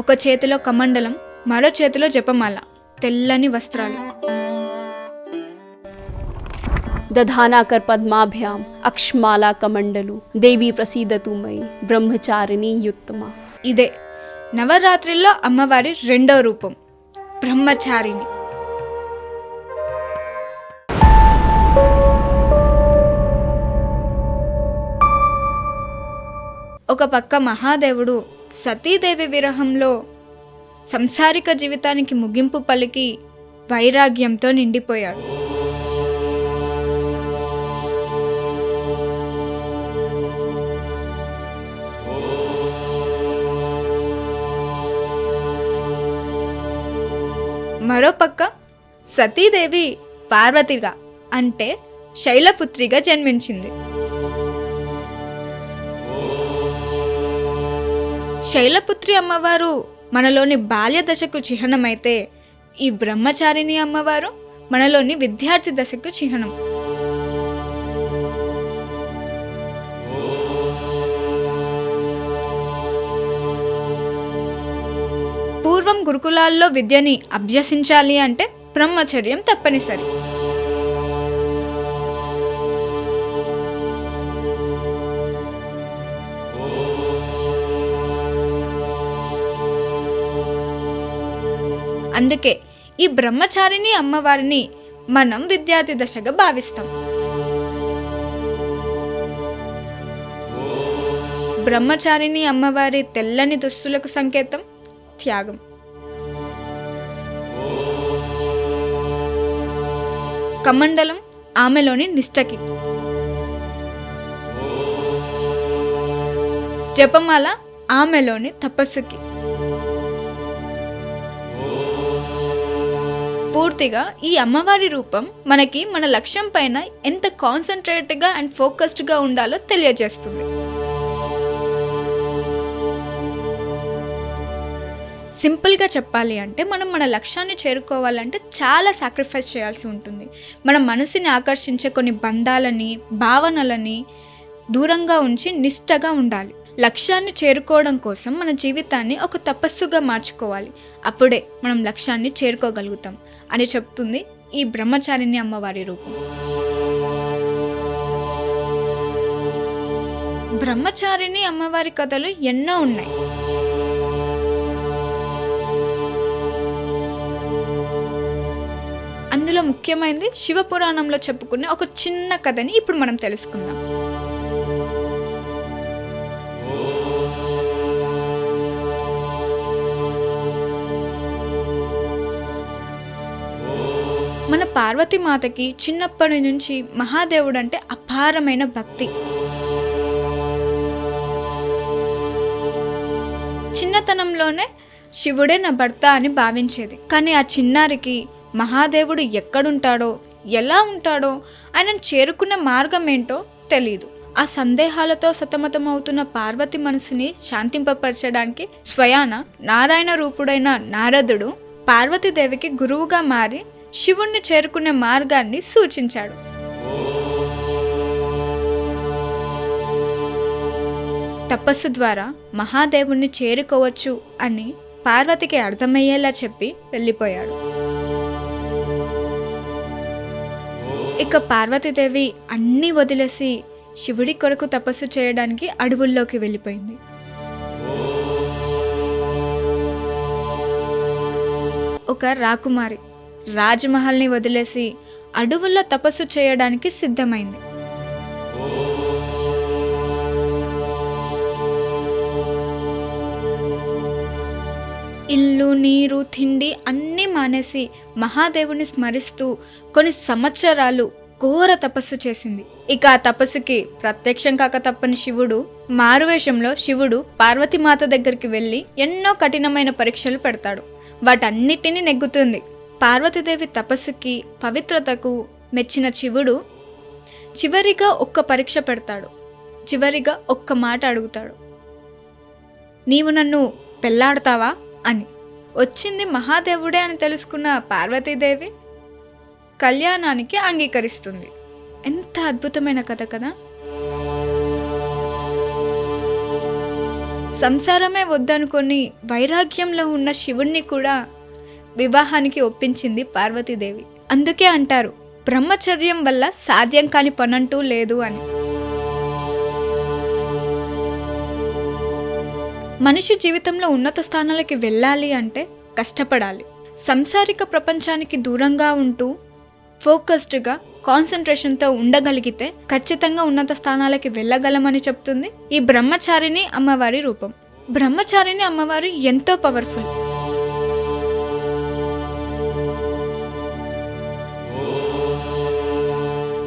ఒక చేతిలో కమండలం మరో చేతిలో జపమాల తెల్లని వస్త్రాలు. దధానాకర్ పద్మాభ్యాం అక్ష్మాలా కమండలు దేవి ప్రసీదతు బ్రహ్మచారిణి యుత్తమ. ఇదే నవరాత్రిలో అమ్మవారి రెండో రూపం బ్రహ్మచారిణి. ఒక పక్క మహాదేవుడు సతీదేవి విరహంలో సంసారిక జీవితానికి ముగింపు పలికి వైరాగ్యంతో నిండిపోయాడు. మరోపక్క సతీదేవి పార్వతిగా అంటే శైలపుత్రిగా జన్మించింది. శైలపుత్రి అమ్మవారు మనలోని బాల్య దశకు చిహ్నమైతే ఈ బ్రహ్మచారిణి అమ్మవారు మనలోని విద్యార్థి దశకు చిహ్నం. పూర్వం గురుకులాల్లో విద్యని అభ్యసించాలి అంటే బ్రహ్మచర్యం తప్పనిసరి. అందుకే ఈ బ్రహ్మచారిణి అమ్మవారిని మనం విద్యార్థి దశగా భావిస్తాం. బ్రహ్మచారిణి అమ్మవారి తెల్లని దుస్తులకు సంకేతం త్యాగం. కమండలం ఆమెలోని నిష్టకి జపమాల ఆమెలోని తపస్సుకి. పూర్తిగా ఈ అమ్మవారి రూపం మనకి మన లక్ష్యం పైన ఎంత కాన్సన్ట్రేట్గా అండ్ ఫోకస్డ్గా ఉండాలో తెలియజేస్తుంది. సింపుల్గా చెప్పాలి అంటే మనం మన లక్ష్యాన్ని చేరుకోవాలంటే చాలా సాక్రిఫైస్ చేయాల్సి ఉంటుంది. మన మనసుని ఆకర్షించే కొన్ని బంధాలని భావనలని దూరంగా ఉంచి నిష్టగా ఉండాలి. లక్ష్యాన్ని చేరుకోవడం కోసం మన జీవితాన్ని ఒక తపస్సుగా మార్చుకోవాలి. అప్పుడే మనం లక్ష్యాన్ని చేరుకోగలుగుతాం అని చెప్తుంది ఈ బ్రహ్మచారిణి అమ్మవారి రూపం. బ్రహ్మచారిణి అమ్మవారి కథలు ఎన్నో ఉన్నాయి. అందులో ముఖ్యమైనది శివపురాణంలో చెప్పుకునే ఒక చిన్న కథని ఇప్పుడు మనం తెలుసుకుందాం. పార్వతీమాతకి మాతకి చిన్నప్పటి నుంచి మహాదేవుడు అంటే అపారమైన భక్తి. చిన్నతనంలోనే శివుడే నా భర్త అని భావించేది. కానీ ఆ చిన్నారికి మహాదేవుడు ఎక్కడుంటాడో ఎలా ఉంటాడో ఆయన చేరుకునే మార్గం ఏంటో తెలీదు. ఆ సందేహాలతో సతమతమవుతున్న పార్వతి మనసుని శాంతింపపరచడానికి స్వయాన నారాయణ రూపుడైన నారదుడు పార్వతీదేవికి గురువుగా మారి శివుణ్ణి చేరుకునే మార్గాన్ని సూచించాడు. తపస్సు ద్వారా మహాదేవుణ్ణి చేరుకోవచ్చు అని పార్వతికి అర్థమయ్యేలా చెప్పి వెళ్ళిపోయాడు. ఇక పార్వతీదేవి అన్నీ వదిలేసి శివుడి కొరకు తపస్సు చేయడానికి అడవుల్లోకి వెళ్ళిపోయింది. ఒక రాకుమారి రాజమహల్ని వదిలేసి అడవుల్లో తపస్సు చేయడానికి సిద్ధమైంది. ఇల్లు నీరు తిండి అన్నీ మానేసి మహాదేవుని స్మరిస్తూ కొన్ని సంవత్సరాలు ఘోర తపస్సు చేసింది. ఇక ఆ తపస్సుకి ప్రత్యక్షం కాక తప్పని శివుడు మారువేషంలో శివుడు పార్వతీమాత దగ్గరికి వెళ్ళి ఎన్నో కఠినమైన పరీక్షలు పెడతాడు. వాటన్నిటినీ నెగ్గుతుంది. పార్వతీదేవి తపస్సుకి పవిత్రతకు మెచ్చిన శివుడు చివరిగా ఒక్క పరీక్ష పెడతాడు. చివరిగా ఒక్క మాట అడుగుతాడు. నీవు నన్ను పెళ్ళాడతావా అని. వచ్చింది మహాదేవుడే అని తెలుసుకున్న పార్వతీదేవి కళ్యాణానికి అంగీకరిస్తుంది. ఎంత అద్భుతమైన కథ కదా! సంసారమే వద్దనుకొని వైరాగ్యంలో ఉన్న శివుణ్ణి కూడా వివాహానికి ఒప్పించింది పార్వతీదేవి. అందుకే అంటారు బ్రహ్మచర్యం వల్ల సాధ్యం కాని పనంటూ లేదు అని. మనిషి జీవితంలో ఉన్నత స్థానాలకి వెళ్ళాలి అంటే కష్టపడాలి. సంసారిక ప్రపంచానికి దూరంగా ఉంటూ ఫోకస్డ్గా కాన్సన్ట్రేషన్తో ఉండగలిగితే ఖచ్చితంగా ఉన్నత స్థానాలకి వెళ్ళగలమని చెప్తుంది ఈ బ్రహ్మచారిణి అమ్మవారి రూపం. బ్రహ్మచారిణి అమ్మవారు ఎంతో పవర్ఫుల్.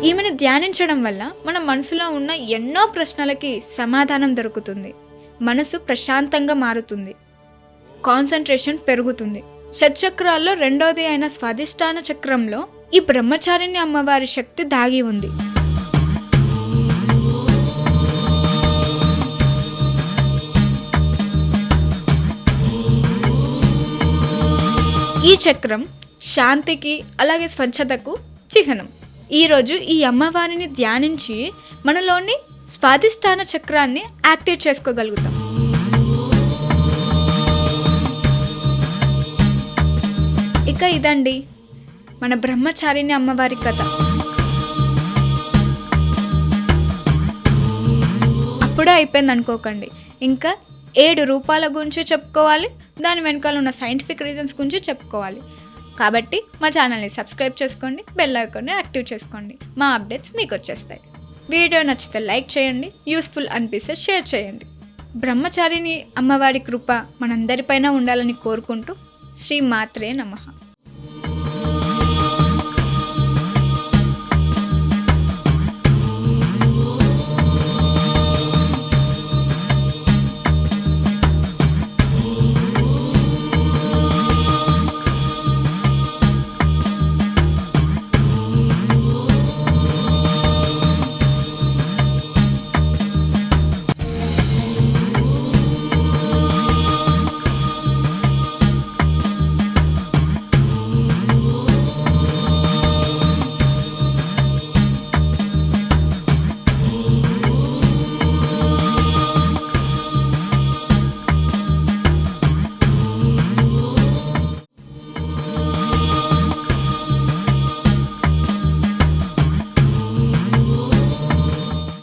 ఈమెను ధ్యానించడం వల్ల మన మనసులో ఉన్న ఎన్నో ప్రశ్నలకి సమాధానం దొరుకుతుంది. మనసు ప్రశాంతంగా మారుతుంది. కాన్సన్ట్రేషన్ పెరుగుతుంది. షట్చక్రాల్లో రెండోది అయిన స్వాధిష్టాన చక్రంలో ఈ బ్రహ్మచారిణి అమ్మవారి శక్తి దాగి ఉంది. ఈ చక్రం శాంతికి అలాగే స్వచ్ఛతకు చిహ్నం. ఈరోజు ఈ అమ్మవారిని ధ్యానించి మనలోని స్వాధిష్టాన చక్రాన్ని యాక్టివ్ చేసుకోగలుగుతాం. ఇక ఇదండి మన బ్రహ్మచారిణి అమ్మవారి కథ. అప్పుడే అయిపోయింది అనుకోకండి. ఇంకా ఏడు రూపాల గురించి చెప్పుకోవాలి దాని వెనకాల ఉన్న సైంటిఫిక్ రీజన్స్ గురించి చెప్పుకోవాలి. కాబట్టి మా ఛానల్ని సబ్స్క్రైబ్ చేసుకోండి బెల్ ఐకాన్ని యాక్టివ్ చేసుకోండి. మా అప్డేట్స్ మీకు వచ్చేస్తాయి. వీడియో నచ్చితే లైక్ చేయండి యూస్ఫుల్ అనిపిస్తే షేర్ చేయండి. బ్రహ్మచారిని అమ్మవారి కృప మనందరిపైన ఉండాలని కోరుకుంటూ శ్రీ మాత్రే నమః.